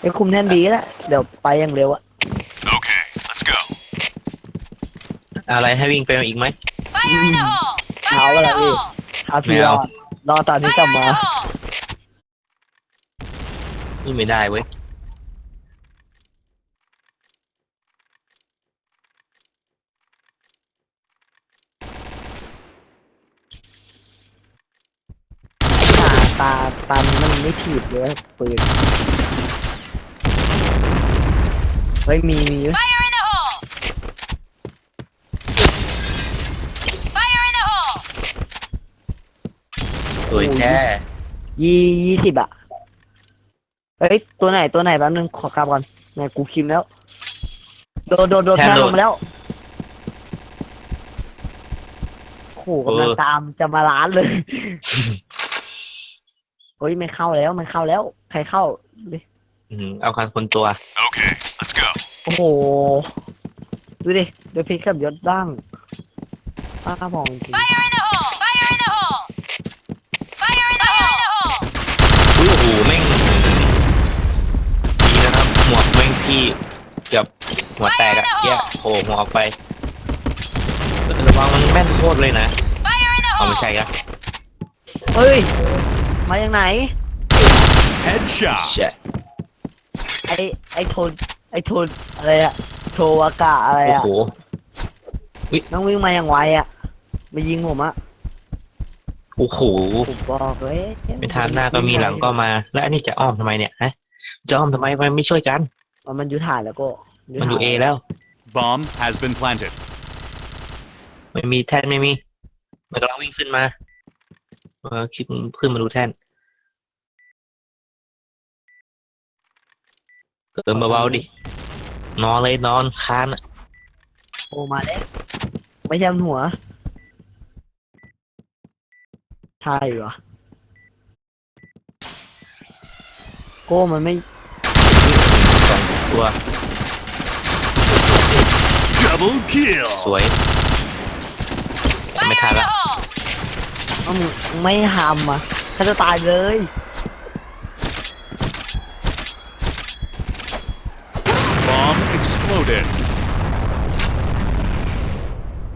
ไอ้คุมแท่นบีแล้วเดี๋ยวไปอย่างเร็วอะ Okay, let's go. อะไรให้วิ่งไปอีกไหม Fire in the hole! เอา Fire in ละ the พี่ hole! ถ้าพี่ไม่รเอา อดรอตอนนี้กลับ Fire มา in the hole! นี่ไม่ได้เว้ย ตาตาตามันไม่ถีบเลยปืนเฮ้ยมีมี Fire in the hole! Fire in the hole! สวยแค่ยี่ยี่สิบอะเฮ้ยตัวไหนตัวไหนแป๊บนึงขอกลับก่อนไหนกูคิมแล้ว โดนโดนโดนแทแทนงโดลนงมาแล้วโอ้โหกำลังเออตามจะมาล้านเลยเฮ้ยไม่เข้าแล้วไม่เข้าแล้ว ใครเข้า อืมเอาคันคนตัว Okay, let's go. โอ้โห ดูดิ เดี๋ยวพลิกกับยศบ้างป้าพองจริง Fire in the hole! Fire in the hole! Fire in the hole! อุ้ยโอ้โหแม่งดีนะครับหมวกแม่งที่เกือบหัวแตกอะแยกโผล่หัวออกไปเออระวังมันแม่นโคตรเลยนะ Fire in the เอา hole! ไม่ใช่อะเฮ้ย มาจากไหน Headshot. ใช่ไอไอโทน ไอโทนอะไรอะโทอากาอะไรโอ้อะโหน้องวิ่งมาอย่างไวอะมายิงผมอะโอ้โห ผมบอกเลยไม่ทันหน้าก็มีหลังก็มา แล้วอันนี้จะอ้อมทำไมเนี่ยฮะ จะอ้อมทำไมมันไม่ช่วยกัน มันมันอยู่ฐานแล้วก็มันอยู่เอแล้ว Bomb has been planted. ไม่มีแท่นไม่มี มันกำลังวิ่งขึ้นมาเออคิดขึ้นมาดูแท่น เกินเบาๆดิ นอนเลยนอนคานอะโอมาแล้วไม่ใช่หัวใช่เหรอโก้มันไม่สองตัว Double kill. สวยแต่ไม่ Fire ทัน in the ละ hole! ต้องไม่ทำอะถ้าจะตายเลย exploded.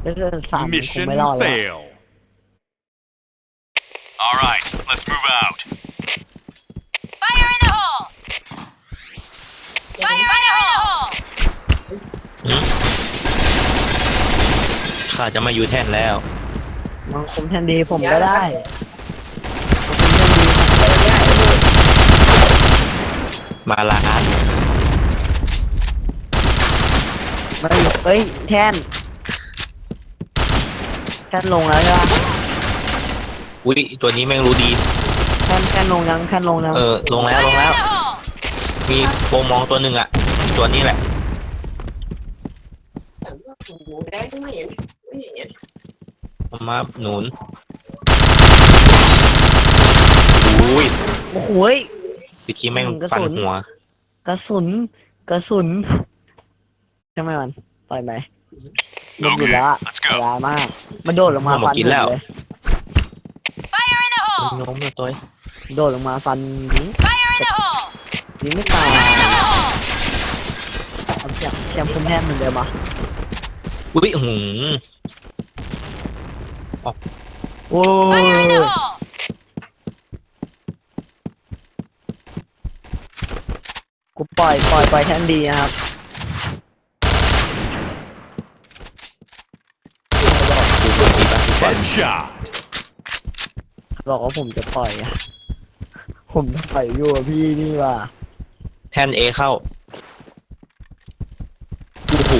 แล้วจะสามคง Mission ไม่รอดแล้ว fail. All right, let's move out. Fire in the hole! Fire in the hole! ข้าจะมาอยู่แท่นแล้ว มังคมแทนดีผมก็ได้มังคมแทนดีผมก็ได้มาลาด ไม่เอ้ยแทนแทนลงแล้วใช่ปะอุ้ยตัวนี้แม่งรู้ดี แทนแทนลงยังแทนลงยังเออ ลงแล้วล Fire ง in แล้ว the hole! มีโปรมองตัวหนึ่งอะ ตัวนี้แหละ มาหนุนอุ้ยโอ้โหย ตะกี้แม่งกระฟันสุนหัว กระสุน กระสุน ใช่ไหมมันปล่อยไหมมันหยุด Okay, แล้วอะ let's เว go. ลามาก มันโดดลงมาหมดฟันกินแล้ว ผมเลย Fire in the มัน hole! โน้มเลยตัวโดดลงมาฟันนี้ Fire in the hole! ยิงไม่ตาย Fire in the hole! เอาแชมป์แชมป์คุมแทนเหมือนเดิมอะอุ้ยอื้อหือโอ้ Fire in ย the hole! กูปล่อยปล่อยปล่อยแทนดีนะครับ ดูดีป่ะดี กว่า Headshot. บอกว่าผมจะปล่อยอะผมจะปล่อยอยู่อะพี่นี่ว่ะแท่นเอเข้า โอ้โห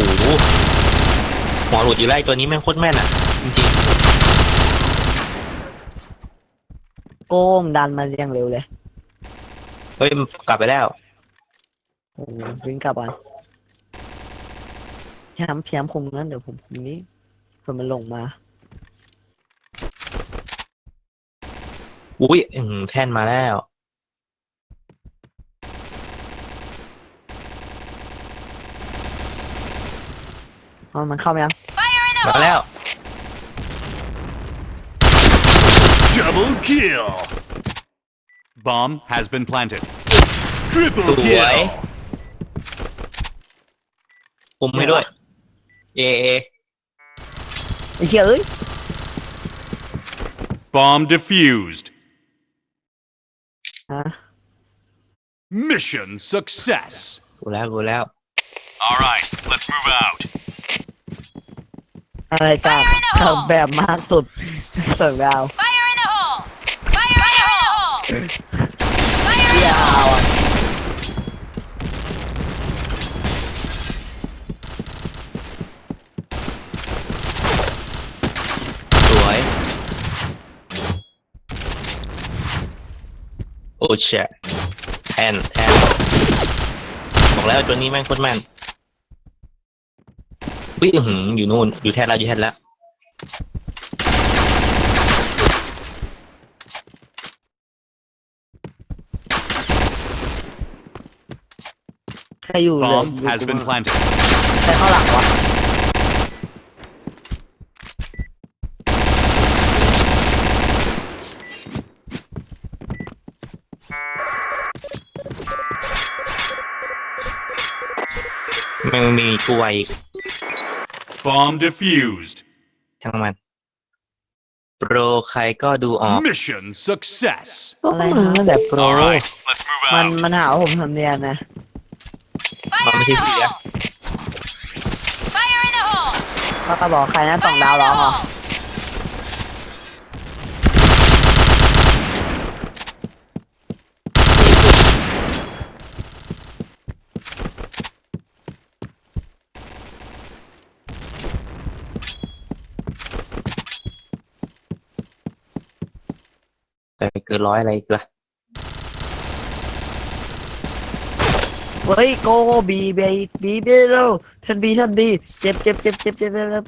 หัวหลุดอยู่ไล่ตัวนี้แม่งโคตรแม่นอะ จริงโก้มดันมาอย่างเร็วเลยๆ เฮ้ยมันกลับไปแล้ว โอ้โหวิ่งกลับอะแชมป์แชมป์คุมนั้นเดี๋ยวผมคุมนี้เผื่อมันลงมา อุ้ยอื้อหือแท่นมาแล้ว เอามันเข้ามายัง Fire in the มา hole! แล้ว Double kill. Bomb has been planted. Triple สวย kill. คุมให้ด้วย เอเอไอ้เหี้ยเอ้ย Bomb defused. Mission success. กูแล้วกูแล้ว All right, let's move out. อะไรกัน Fire in the hole ทำแบบมากสุดเสิร์ฟดาว Fire in the hole! Fire, in the hole! Fire in เหี้ย the เอา hole! อ่ะ สวย โอ้เชะ แทนแทนบอกแล้วตัวนี้แม่งโคตรแม่นวิอื้อหืออยู่นู่นอยู่แทนแล้วอยู่แทนแล้วใครอยู่เหลือ Bomb has been planted. ใครเข้าหลังวะ ม่งมีกูไวอีก Bomb defused. ช่างมันโปรใครก็ดูออก Mission success. ก็มึงนั่นแหละโปร All right, let's move มัน out. มันหาว่าผมทำเนียนนะ Fire in the hole! Fire in the hole! ก็กระบอกใครนะสองดาวร้องเหรอแต่เกินร้อยอะไรอีกล่ะเฮ้ยโกโกบีบีบีบีเร็วทันบีทันบีเจ็บเจ็บเจ็บเจ็บเจ็บเจ็บเจ็บ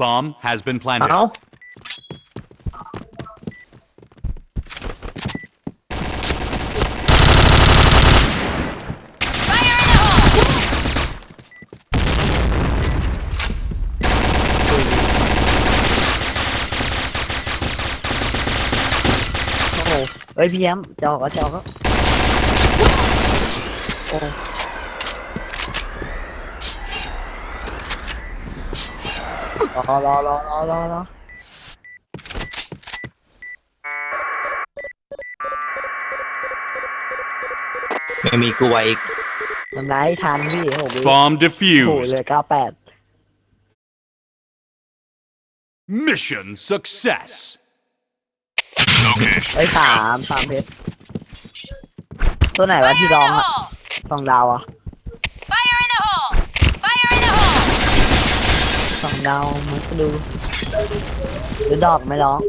Bomb has been planted. เอ้า Fire in the hole! โอ้โห เฮ้ยพี่แอมจอกก็จอกก็โอ้รอรอรอรอรอรอไม่มีกูไวอีกทำไรทันพี่โอ้โห Bomb โอ้โห defused. เหลือเก้าแปด Mission success. Okay. เฮ้ยสามสามเพชรตัวไหนวะ Fire ที่ in ร้อง the อะ hole! สองดาวอะ Fire in the hole! Fire in the hole! สองดาวมันก็ดูหรือดอกไม่ร้อง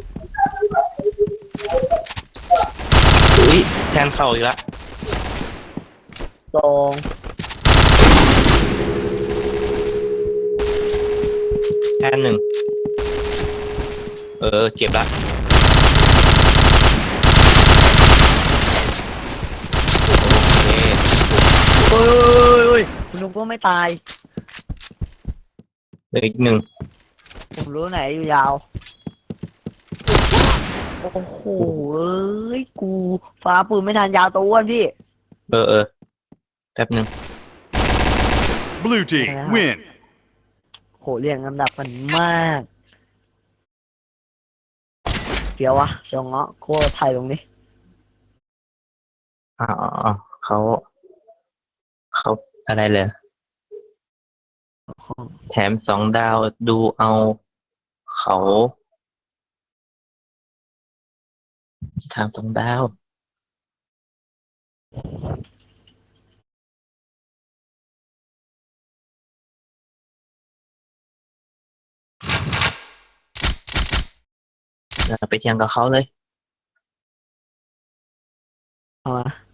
อุ้ยแทนเข่าอีกแล้วตรงแทนหนึ่งเออเจ็บละโอเค โอ้ ยโอ้ยโอ้ยคุณนุ๊กก็ไม่ตาย เหลืออีกหนึ่งผมรู้ไหนอยู่ยาว โอ้โหเอ้ย กูฟ้าปืนไม่ทันยาวตัวอ้วนพี่ เออเออแป๊บหนึ่ง Blue team Yeah. win. โหเรียงลำดับกันมากเดี๋ยววะเดี๋ยวเงาะโคถ่ายตรงนี้อ๋ออ๋ออ๋อเขาเขา อะไรเลย แถมสองดาวดูเอาเขาถามสองดาว ไปเทียงกับเขาเลย เอามา